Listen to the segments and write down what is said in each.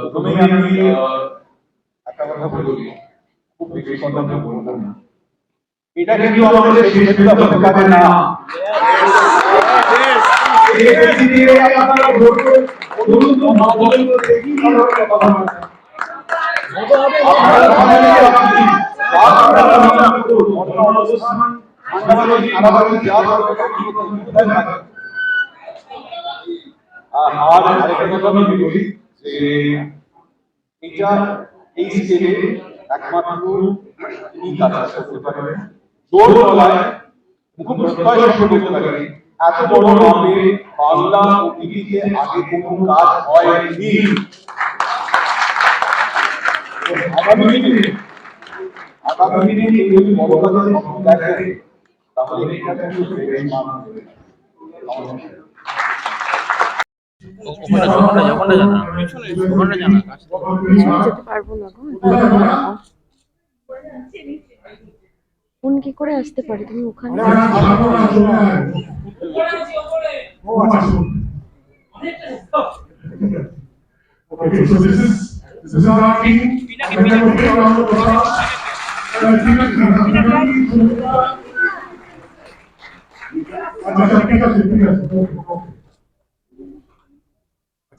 প্রথমেই আমি একটা কথা বলি খুব বেশি কথা বলব না। এটা কিন্তু আমাদের শেষ না। কথা থাকে? আর আর আরেকটা কথা আমি বলি। এটা এই স্কেলে একমাত্র এত বড় নামে বাংলা আগে কাজ হয়নি। তাহলে নমস্কার ওখানে ওখানে ওখানে জানা ওখানে জানা যেতে পারব না ফোন কি করে আসতে পারে তুমি ওখানে. Uh, uh, আচ্ছা আচ্ছা ঠিক আছে ঠিক আছে আচ্ছা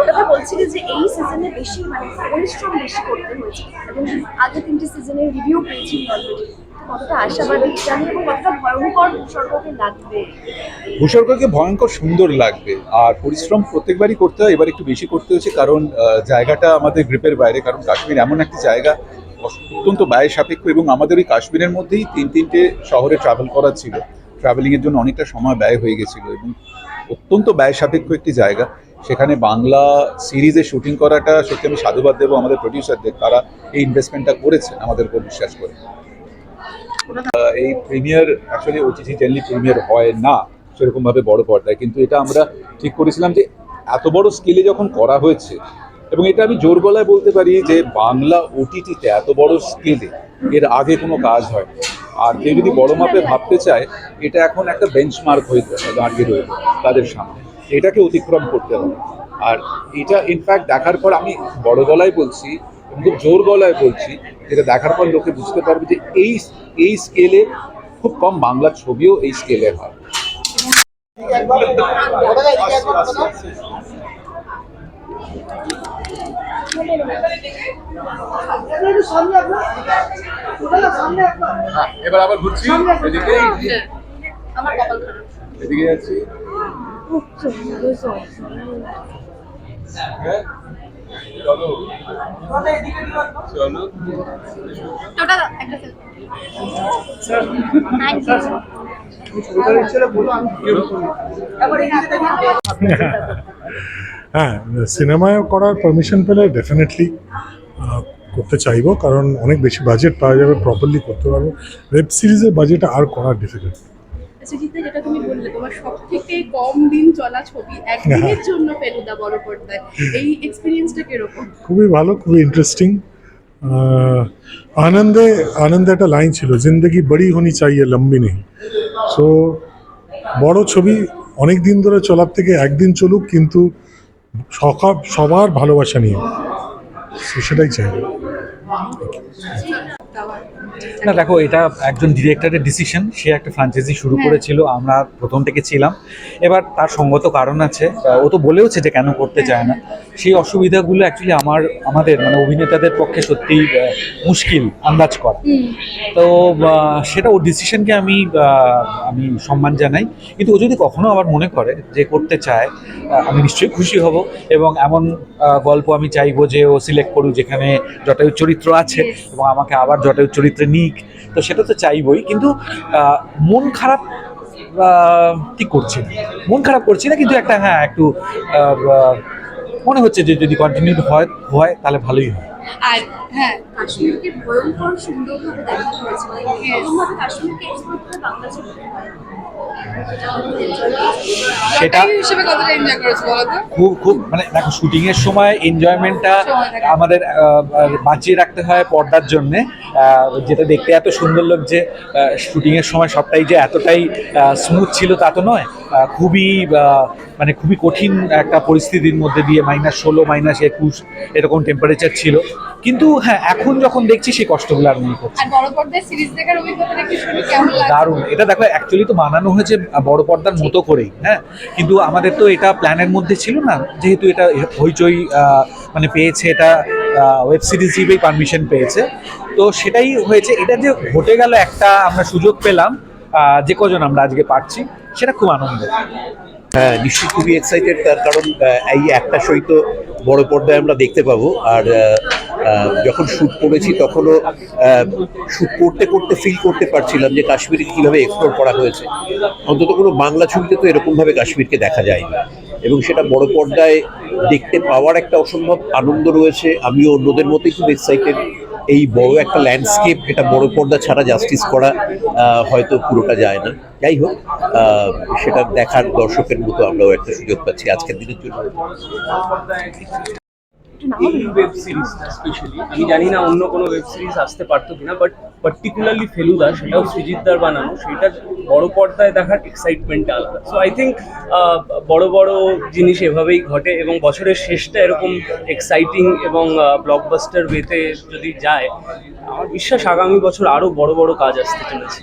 ওটাতে বলছিল যে এই সিজনে বেশি মানে পরিশ্রম বেশি করতে হয়েছে। এবং আগে তিনটে সিজনের রিভিউ পেয়েছি ভয়ঙ্কর সুন্দর লাগবে। আর পরিশ্রম প্রত্যেকবারই করতে হয়, এবার একটু বেশি করতে হয়েছে কারণ জায়গাটা আমাদের গ্রিপের বাইরে, কারণ কাশ্মীর এমন একটা জায়গা অত্যন্ত ব্যয় সাপেক্ষ এবং আমাদের ওই কাশ্মীরের মধ্যেই তিন, তিনটে শহরে ট্রাভেল করার ছিল। ট্রাভেলিং এর জন্য অনেকটা সময় ব্যয় হয়ে গেছিল এবং অত্যন্ত ব্যয় সাপেক্ষ একটি জায়গা। সেখানে বাংলা সিরিজে শুটিং করাটা সত্যি আমি সাধুবাদ দেবো আমাদের প্রডিউসারদের তারা এই ইনভেস্টমেন্টটা করেছে আমাদের উপর বিশ্বাস করে। এই premiere actually OTT generally premiere হয় না, সেরকমভাবে বড় পর্দায়। কিন্তু এটা আমরা ঠিক করেছিলাম যে এত বড় স্কেলে যখন করা হয়েছে, এবং এটা আমি জোর গলায় বলতে পারি যে বাংলা ওটিটিতে এত বড় স্কেলে এর আগে কোনো কাজ হয় আর কেউ যদি বড় মাপে ভাবতে চায়, এটা এখন একটা বেঞ্চমার্ক হয়ে দাঁড়িয়ে রয়েছে তাদের সামনে। এটাকে অতিক্রম করতে হবে। আর এটা ইনফ্যাক্ট দেখার পর আমি বড় গলায় বলছি এবং খুব জোর গলায় বলছি যেটা দেখার পর লোকে বুঝতে পারবে যে এই এই স্কেলে খুব কম বাংলা ছবিও এই স্কেলে হয়। এবার আবার ঘুরছি এদিকে। আমার কপাল খারাপ। এদিকে যাচ্ছি। হ্যাঁ সিনেমায় করার পারমিশন পেলে ডেফিনেটলি করতে চাইব, কারণ অনেক বেশি বাজেট পাওয়া যাবে প্রপারলি করতে পারব। ওয়েব সিরিজের বাজেট আর করা ডিফিকাল্ট সুজিতে যেটা তুমি বললে তোমার সব থেকে কম দিন চলা ছবি একদিনের জন্য ফেলুদা বড় পর্দায় এই এক্সপিরিয়েন্সটা কীরকম? খুবই ভালো খুবই ইন্টারেস্টিং আনন্দে আনন্দে একটা লাইন ছিল জিন্দগি বড়ি হনি চাইয়ে লম্বি নেই। সো বড় ছবি অনেক দিন ধরে চলার থেকে একদিন চলুক কিন্তু সকাল সবার ভালোবাসা নিয়ে। সেটাই চাই। না দেখো এটা একজন ডিরেক্টরের ডিসিশন সে একটা ফ্রাঞ্চাইজি শুরু করেছিল আমরা প্রথম থেকে ছিলাম। এবার তার সঙ্গত কারণ আছে ও তো বলেওছে যে কেন করতে চায় না। সেই অসুবিধাগুলো অ্যাকচুয়ালি আমার আমাদের মানে অভিনেতাদের পক্ষে সত্যি মুশকিল আন্দাজ করা। তো সেটা ওর ডিসিশনকে আমি আমি সম্মান জানাই। কিন্তু ও যদি কখনো আবার মনে করে যে করতে চায় আমি নিশ্চয়ই খুশি হব। এবং এমন গল্প আমি চাইব যে ও সিলেক্ট করুক যেখানে জটায়ুর চরিত্র আছে এবং আমাকে আবার জটায়ুর চরিত্রে নিক, তো সেটা তো চাইবই। কিন্তু মন খারাপ কি করছি? মন খারাপ করছি না, কিন্তু একটা হ্যাঁ একটু মনে হচ্ছে যে যদি কন্টিনিউ হয় হয়, তাহলে ভালোই হয়। আর হ্যাঁ কাশ্মীরকে ভয়ঙ্কর সুন্দরভাবে দেখা হয়েছে। মানে কাশ্মীরকে করে সেটা আমি enjoy করেছি। সেটা লটারি হিসেবে কতটা এনজয় করেছ বলো তো? খুব খুব মানে দেখো শুটিং এর সময় এনজয়মেন্টটা আমাদের বাঁচিয়ে রাখতে হয় পর্দার জন্য। যেটা দেখতে এত সুন্দর লাগছে শুটিং এর সময় সবটাই যে এতটাই স্মুথ ছিল তা তো নয়। খুবই মানে খুবই কঠিন একটা পরিস্থিতির মধ্যে দিয়ে মাইনাস ষোলো মাইনাস একুশ এরকম টেম্পারেচার ছিল। কিন্তু হ্যাঁ এখন যখন দেখছি সেই কষ্টগুলো আর মনে করছি আর বড় পর্দায় সিরিজ দেখার অভিজ্ঞতাটা কি শুনে কেমন লাগে দারুণ। এটা দেখো অ্যাকচুয়ালি তো বানানো হয়েছে বড় পর্দার মতো করেই হ্যাঁ? কিন্তু আমাদের তো এটা প্ল্যানের মধ্যে ছিল না যেহেতু এটা হইচই মানে পেয়েছে এটা ওয়েব সিরিজ হিসেবেই পারমিশন পেয়েছে। তো সেটাই হয়েছে এটা যে ঘটে গেল একটা আমরা সুযোগ পেলাম যে কজন আমরা আজকে পাচ্ছি সেটা খুব আনন্দ হ্যাঁ নিশ্চয়ই খুবই এক্সাইটেড তার কারণ এই একটা সই তো বড় পর্দায় আমরা দেখতে পাবো আর যখন শ্যুট করেছি তখনও শ্যুট করতে করতে ফিল করতে পারছিলাম যে কাশ্মীরে কীভাবে এক্সপ্লোর করা হয়েছে। অন্তত কোনো বাংলা ছবিতে তো এরকমভাবে কাশ্মীরকে দেখা যায়নি। এবং সেটা বড় পর্দায় দেখতে পাওয়ার একটা অসম্ভব আনন্দ রয়েছে। আমিও অন্যদের মতোই খুব এক্সাইটেড এই বড় একটা ল্যান্ডস্কেপ এটা বড় পর্দা ছাড়া জাস্টিস করা হয়তো পুরোটা যায় না। যাই হোক সেটা দেখার দর্শকের মতো আমরাও একটা সুযোগ পাচ্ছি আজকের দিনের জন্য। এই ওয়েব সিরিজটা স্পেশালি আমি জানি না অন্য কোনো ওয়েব সিরিজ আসতে পারতো কিনা বাট পার্টিকুলারলি ফেলুদা সেটাও সৃজিতদার বানানো সেটা বড় পর্দায় দেখার এক্সাইটমেন্টটা আলাদা। সো আই থিঙ্ক বড় বড় জিনিস এভাবেই ঘটে এবং বছরের শেষটা এরকম এক্সাইটিং এবং ব্লকবাস্টার ওয়েতে যদি যায় আমার বিশ্বাস আগামী বছর আরও বড় বড় কাজ আসতে চলেছে।